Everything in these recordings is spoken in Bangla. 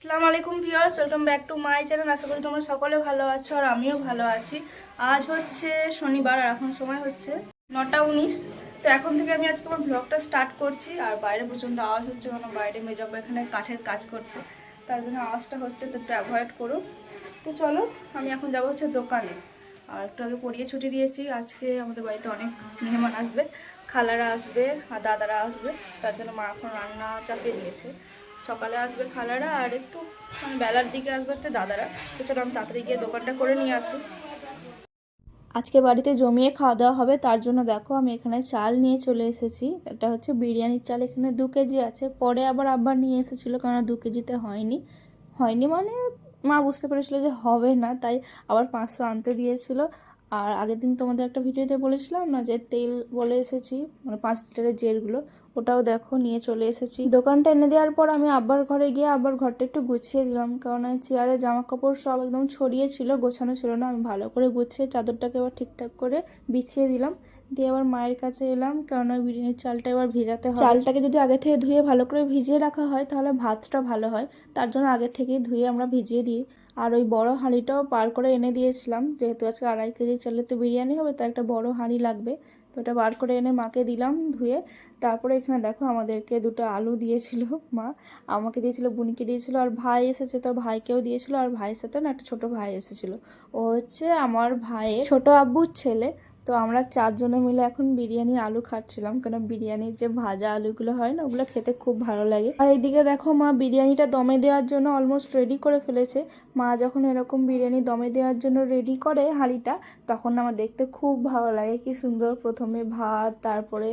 আসসালামু আলাইকুম viewers, welcome back to my channel. আশা করি তোমরা সকলে ভালো আছো আর আমিও ভালো আছি। আজ হচ্ছে শনিবার আর এখন সময় হচ্ছে নটা উনিশ। তো এখন থেকে আমি আজকে আমার ব্লগটা স্টার্ট করছি আর বাইরে প্রচণ্ড আওয়াজ হচ্ছে, কারণ বাইরে মেজাব্বা এখানে কাঠের কাজ করছে। তার জন্য আওয়াজটা হচ্ছে তো একটু অ্যাভয়েড করো। তো চলো, আমি এখন যাব হচ্ছে দোকানে। আর একটু আগে পড়িয়ে ছুটি দিয়েছি। আজকে আমাদের বাড়িতে অনেক মেহমান আসবে, খালারা আসবে আর দাদারা আসবে। তার জন্য মা এখন রান্না চাপিয়ে দিয়েছে। সকালে আসবে খালারা আর একটু মানে বেলার দিকে আসবে হচ্ছে দাদারা। তো চলো আমি তাড়াতাড়ি গিয়ে দোকানটা করে নিয়ে আসি। আজকে বাড়িতে জমিয়ে খাওয়া দাওয়া হবে, তার জন্য দেখো আমি এখানে চাল নিয়ে চলে এসেছি। এটা হচ্ছে বিরিয়ানির চাল, এখানে দু কেজি আছে। পরে আবার আব্বা নিয়ে এসেছিল, কেননা দু কেজিতে হয়নি। হয়নি মানে মা বুঝতে পেরেছিল যে হবে না, তাই আবার পাঁচশো আনতে দিয়েছিল। আর আগের দিন তোমাদের একটা ভিডিওতে বলেছিলাম না যে তেল বলে এসেছি মানে পাঁচ লিটারের জেরগুলো ওটাও দেখো, নিয়ে চলে এসেছি। দোকানটা এনে দেওয়ার পর আমি আব্বার ঘরে গিয়ে আবার ঘরটা একটু গুছিয়ে দিলাম। কারণ চেয়ারে জামা কাপড় সব একদম ছড়িয়ে ছিল, গোছানো ছিল না। আমি ভালো করে গুছিয়ে চাদরটাকে এবার ঠিকঠাক করে বিছিয়ে দিলাম। দিয়ে আবার মায়ের কাছে এলাম ওই বিরিয়ানির চালটা এবার ভিজাতে হয় চালটাকে যদি আগে থেকে ধুয়ে ভালো করে ভিজিয়ে রাখা হয়, তাহলে ভাতটা ভালো হয়। তার জন্য আগে থেকেই ধুয়ে আমরা ভিজিয়ে দিই। আর ওই বড় হাঁড়িটাও পার করে এনে দিয়েছিলাম। যেহেতু আজকে আড়াই কেজি চালের তো বিরিয়ানি হবে তো একটা বড় হাঁড়ি লাগবে। তো ওটা বার করে এনে মাকে দিলাম ধুয়ে। তারপরে এখানে দেখো আমাদেরকে দুটো আলু দিয়েছিল মা। আমাকে দিয়েছিল, বুনিকে দিয়েছিল আর ভাই এসেছে। তো ভাইকেও দিয়েছিল আর ভাইয়ের সাথে না একটা ছোটো ভাই এসেছিল। ও হচ্ছে আমার ভাইয়ের ছোট আব্বুর ছেলে। তো আমরা চারজনে মিলে এখন বিরিয়ানি, আলু খাচ্ছিলাম। কেন বিরিয়ানির যে ভাজা আলুগুলো হয় না, ওগুলো খেতে খুব ভালো লাগে। আর এইদিকে দেখো মা বিরিয়ানিটা দমে দেওয়ার জন্য অলমোস্ট রেডি করে ফেলেছে। মা যখন এরকম বিরিয়ানি দমে দেওয়ার জন্য রেডি করে হাঁড়িটা, তখন আমার দেখতে খুব ভালো লাগে। কি সুন্দর প্রথমে ভাত, তারপরে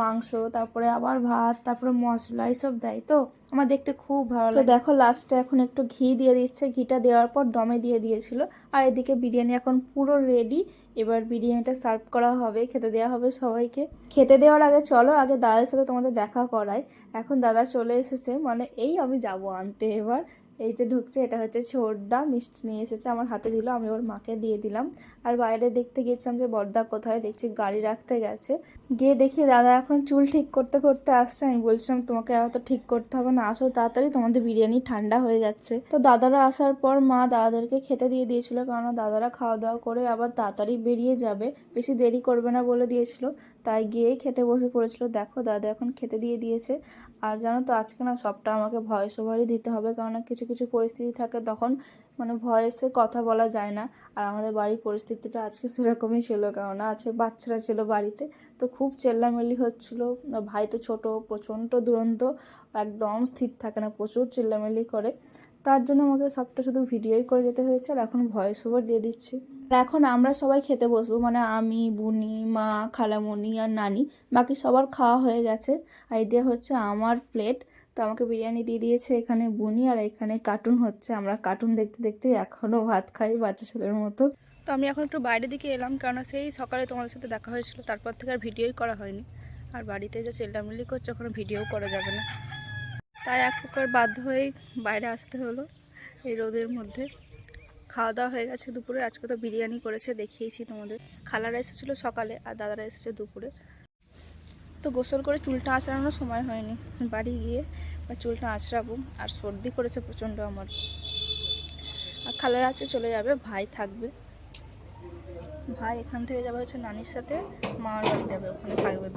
মাংস, তারপরে আবার ভাত, তারপরে মশলা, এইসব দেয় তো। আমার দেখতে খুব ভালো লাগে। দেখো লাস্টে এখন একটু ঘি দিয়ে দিচ্ছে। ঘিটা দেওয়ার পর দমে দিয়ে দিয়েছিল। আর এদিকে বিরিয়ানি এখন পুরো রেডি এবার বিরিয়ানিটা সার্ভ করা হবে খেতে দেওয়া হবে সবাইকে। খেতে দেওয়ার আগে চলো আগে দাদার সাথে তোমাদের দেখা করাই। এখন দাদা চলে এসেছে মানে এই আমি যাব আনতে এবার। এই যে ঢুকছে, এটা হচ্ছে ছোটদা, মিষ্টি নিয়ে এসেছে, আমার হাতে দিল, আমি ওর মাকে দিয়ে দিলাম। আর বাইরে দেখতে গিয়েছিলাম যে বর্দা কোথায়, দেখছি গাড়ি রাখতে গেছে। গিয়ে দেখি, দাদা, এখন চুল ঠিক করতে করতে আসছে। আমি বলছিলাম, তোমাকে এত ঠিক করতে হবে না, আসো তাড়াতাড়ি, তোমাদের বিরিয়ানি ঠান্ডা হয়ে যাচ্ছে। তো দাদারা আসার পর মা দাদাদেরকে খেতে দিয়ে দিয়েছিল, কারণ দাদারা খাওয়া দাওয়া করে আবার তাড়াতাড়ি বেরিয়ে যাবে, বেশি দেরি করবে না বলে দিয়েছিল। তাই গিয়েই খেতে বসে পড়েছিল। দেখো, দাদা এখন খেতে দিয়ে দিয়েছে। আর জানো তো, আজকে না সবটা আমাকে ভয়েস ওভারই দিতে হবে কারণ কিছু কিছু পরিস্থিতি থাকে তখন মানে ভয়েসে কথা বলা যায় না। আর আমাদের বাড়ির পরিস্থিতিটা আজকে সেরকমই ছিল কারণ আছে বাচ্চারা ছিল বাড়িতে, তো খুব চেল্লামেলি হচ্ছিল। ভাই তো ছোটো, প্রচণ্ড দুরন্ত, একদম স্থির থাকে না, প্রচুর চেল্লামেলি করে। তার জন্য আমাকে সবটা শুধু ভিডিওই করে যেতে হয়েছে আর এখন ভয়েস ওভার দিয়ে দিচ্ছি। আর এখন আমরা সবাই খেতে বসবো মানে আমি, বুনি, মা খালামণি আর নানি, বাকি সবার খাওয়া হয়ে গেছে। আর হচ্ছে আমার প্লেট তো আমাকে বিরিয়ানি দিয়ে দিয়েছে এখানে বুনি আর এখানে কার্টুন হচ্ছে। আমরা কার্টুন দেখতে দেখতে এখনও ভাত খাই বাচ্চা ছেলের মতো। তো আমি এখন একটু বাইরের দিকে এলাম কারণ সেই সকালে তোমাদের সাথে দেখা হয়েছিল, তারপর থেকে আর ভিডিওই করা হয়নি। আর বাড়িতে যে চেল্লামিল্লি করছে, ওখানে ভিডিও করা যাবে না। তাই এক প্রকার বাধ্য হয়েই বাইরে আসতে হলো এই রোদের মধ্যে। খাওয়া দাওয়া হয়ে গেছে দুপুরে। আজকে তো বিরিয়ানি করেছে, দেখিয়েছি তোমাদের। খালারা এসেছিল সকালে আর দাদারা এসেছে দুপুরে। তো গোসল করে চুলটা আঁচড়ানোর সময় হয়নি। বাড়ি গিয়ে বা চুলটা আঁচড়াবো। আর সর্দি করেছে প্রচণ্ড আমার। আর খালারা আছে চলে যাবে, ভাই থাকবে। ভাই এখান থেকে যাবে হচ্ছে নানির সাথে, মামার বাড়ি যাবে, ওখানে থাকবে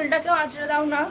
চুলটাকেও আঁচড়ে দাও না।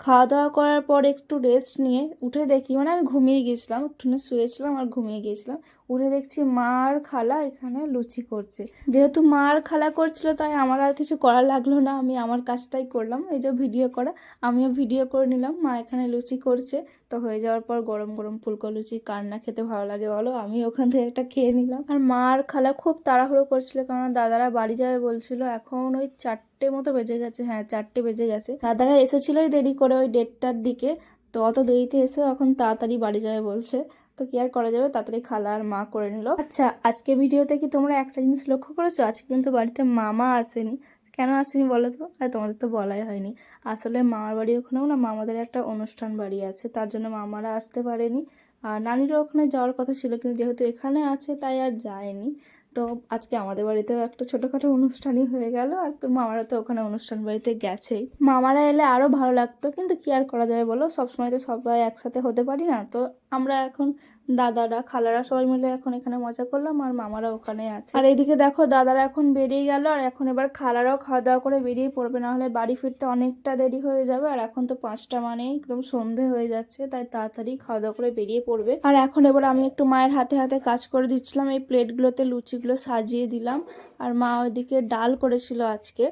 খাওয়া দাওয়া করার পর একটু রেস্ট নিয়ে উঠে দেখি মানে আমি ঘুমিয়ে গিয়েছিলাম, উঠোনে শুয়েছিলাম আর ঘুমিয়ে গিয়েছিলাম। উঠে দেখছি মা আর খালা এখানে লুচি করছে। যেহেতু মা আর খালা করছিল, তাই আমার আর কিছু করা লাগল না। আমি আমার কাজটাই করলাম। এই যে ভিডিও করা, আমিও ভিডিও করে নিলাম। মা এখানে লুচি করছে। তো হয়ে যাওয়ার পর গরম গরম ফুলকো লুচি, কার না খেতে ভালো লাগে বলো? আমি ওখান থেকে একটা খেয়ে নিলাম। আর মা আর খালা খুব তাড়াহুড়ো করছিল কারণ দাদারা বাড়ি যাবে বলছিল, এখন ওই চারটে মতো বেজে গেছে। হ্যাঁ চারটে বেজে গেছে। দাদারা এসেছিলোই দেরি করে ওই দেড়টার দিকে। তো অত দেরিতে এসে এখন তাড়াতাড়ি বাড়ি যাবে বলছে। কি আর করা যাবে? তাড়াতাড়ি খালা আর মা করে নিল। আচ্ছা আজকে ভিডিওতে কি তোমরা একটা জিনিস লক্ষ্য করেছ? আজকে কিন্তু বাড়িতে মামা আসেনি। কেন আসেনি বলো তো? আর তোমাদের তো বলাই হয়নি। আসলে মামার বাড়ি ওখানেও না, মামাদের একটা অনুষ্ঠান বাড়ি আছে। তার জন্য মামারা আসতে পারেনি। আর নানিরও ওখানে যাওয়ার কথা ছিল, কিন্তু যেহেতু এখানে আছে, তাই আর যায়নি। তো আজকে আমাদের বাড়িতেও একটা ছোটোখাটো অনুষ্ঠানই হয়ে গেল, আর মামারা তো ওখানে অনুষ্ঠান বাড়িতে গেছেই। মামারা এলে আরও ভালো লাগতো, কিন্তু কি আর করা যাবে বলো? সবসময় তো সবাই একসাথে হতে পারি না, তো আমরা এখন দাদারা, খালারা সবাই মিলে এখন এখানে মজা করলাম আর মামারা ওখানে আছে। আর এইদিকে দেখো, দাদারা এখন বেরিয়ে গেল আর এখন এবার খালারাও খাওয়া দাওয়া করে বেরিয়ে পড়বে না হলে বাড়ি ফিরতে অনেকটা দেরি হয়ে যাবে আর এখন তো পাঁচটা মানে একদম সন্ধে হয়ে যাচ্ছে, তাই তাড়াতাড়ি খাওয়া দাওয়া করে বেরিয়ে পড়বে। আর এখন এবার আমি একটু মায়ের হাতে হাতে কাজ করে দিচ্ছিলাম, এই প্লেটগুলোতে লুচিগুলো সাজিয়ে দিলাম। আর মা ওইদিকে ডাল করেছিল আজকে,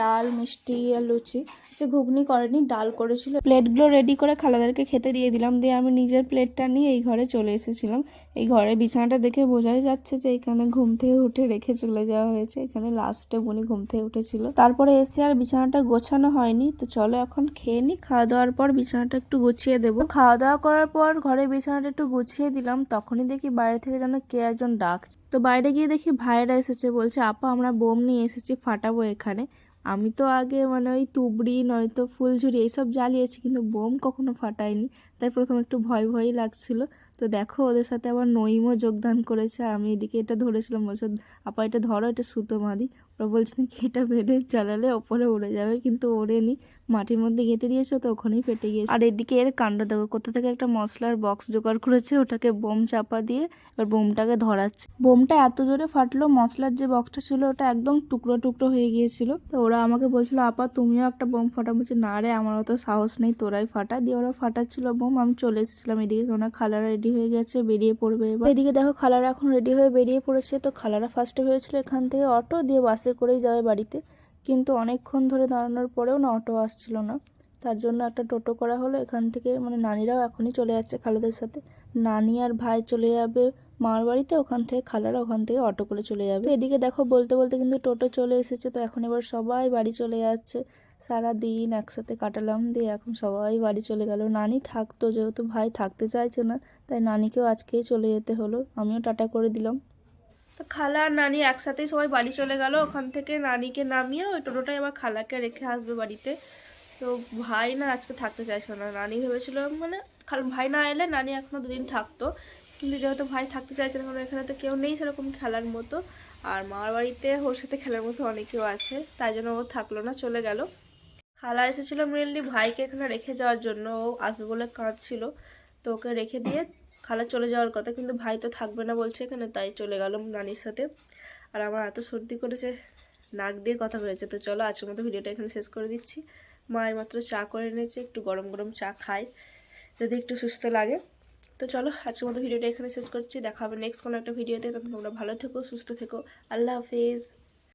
ডাল, মিষ্টি আর লুচি। যে ঘুগনি করেনি, ডাল করেছিল। প্লেটগুলো রেডি করে খালাদেরকে খেতে দিয়ে দিলাম। দিয়ে আমি নিজের প্লেটটা নিয়ে এই ঘরে চলে এসেছিলাম। এই ঘরে বিছানাটা দেখে বোঝাই যাচ্ছে যে এখানে ঘুম থেকে উঠে রেখে চলে যাওয়া হয়েছে। এখানে লাস্টে বুনি ঘুম থেকে উঠেছিল। তারপরে এসে আর বিছানাটা গোছানো হয়নি। তো চলো এখন খেয়ে নি। খাওয়া দাওয়ার পর বিছানাটা একটু গুছিয়ে দেবো। খাওয়া দাওয়া করার পর ঘরে বিছানাটা একটু গুছিয়ে দিলাম। তখনই দেখি বাইরে থেকে যেন কে একজন ডাকছে। তো বাইরে গিয়ে দেখি ভাইরা এসেছে। বলছে, আপা, আমরা বোম নিয়ে এসেছি, ফাটাবো এখানে। আমি তো আগে মানে ওই তুবড়ি, নয়তো ফুলঝুরি এইসব জ্বালিয়েছি, কিন্তু বোম কখনো ফাটাইনি তাই প্রথম একটু ভয় ভয়ই লাগছিল। তো দেখো, ওদের সাথে আবার নইমও যোগদান করেছে আমি এদিকে এটা ধরেছিলাম, বলছো, আপা, এটা ধরো, এটা সুতো বাঁধি। ওরা বলছে নাকি এটা বেঁধে চালালে ওপরে উড়ে যাবে, কিন্তু ওড়েনি। মাটির মধ্যে গেঁথে দিয়েছে তো ওখানেই ফেটে গিয়েছে। আর এদিকে এর কাণ্ড দেখো, কোথা থেকে একটা মশলার বক্স জোগাড় করেছে, ওটাকে বোম চাপা দিয়ে এবার বোমটাকে ধরাচ্ছে। বোমটা এত জোরে ফাটলো, মশলার যে বক্সটা ছিল ওটা একদম টুকরো টুকরো হয়ে গিয়েছিল। তো ওরা আমাকে বলছিল, আপা, তুমিও একটা বোম ফাটা বলছি, না রে, আমার অত সাহস নেই, তোরাই ফাটা। দিয়ে ওরা ফাটাচ্ছিল বোম, আমি চলে এসেছিলাম এদিকে। ওনার খালারা রেডি হয়ে গেছে, বেরিয়ে পড়বে এবার। এদিকে দেখো, খালারা এখন রেডি হয়ে বেরিয়ে পড়েছে। তো খালারা ফার্স্টে হয়েছিল এখান থেকে অটো দিয়ে বাসে করেই যাবে বাড়িতে। কিন্তু অনেকক্ষণ ধরে দাঁড়ানোর পরেও না অটো আসছিল না। তার জন্য একটা টোটো করা হলো। এখান থেকে মানে নানিরাও এখনই চলে যাচ্ছে খালাদের সাথে। নানি আর ভাই চলে যাবে মার বাড়িতে। ওখান থেকে খালারা ওখান থেকে অটো করে চলে যাবে। এদিকে দেখো, বলতে বলতে কিন্তু টোটো চলে এসেছে। তো এখন এবার সবাই বাড়ি চলে যাচ্ছে। সারা দিন একসাথে কাটালাম দিয়ে এখন সবাই বাড়ি চলে গেল। নানি থাকতো, যেহেতু ভাই থাকতে চাইছে না, তাই নানিকেও আজকেই চলে যেতে হলো। আমিও টাটা করে দিলাম। তো খালা আর নানি একসাথেই সবাই বাড়ি চলে গেল। ওখান থেকে নানিকে নামিয়ে ওই টোটোটাই আবার খালাকে রেখে আসবে বাড়িতে। তো ভাই না আজকে থাকতে চাইছিল না। নানি ভেবেছিল মানে ভাই না এলে নানি এখনও দুদিন থাকতো। কিন্তু যেহেতু ভাই থাকতে চাইছে না, কারণ এখানে তো কেউ নেই সেরকম খেলার মতো। আর মার বাড়িতে ওর সাথে খেলার মতো অনেকেও আছে, তাই জন্য ও থাকল না, চলে গেল। খালা এসেছিল মেনলি ভাইকে এখানে রেখে যাওয়ার জন্য। ও আসবে বলে কাঁদছিল। তো ওকে রেখে দিয়ে খালা চলে যাওয়ার কথা, কিন্তু ভাই তো থাকবে না বলছে এখানে, তাই চলে গেল নানির সাথে। আর আমার এত সর্দি করেছে, নাক দিয়ে কথা হয়েছে তো চলো, আজকের মতো ভিডিওটা এখানে শেষ করে দিচ্ছি। মায়ের মাত্র চা করে এনেছে, একটু গরম গরম চা খাই যদি একটু সুস্থ লাগে। তো চলো, আজকের মতো ভিডিওটা এখানে শেষ করছি। দেখা হবে নেক্সট কোনো একটা ভিডিওতে। তখন তোমরা ভালো থেকো, সুস্থ থেকো। আল্লাহ হাফিজ।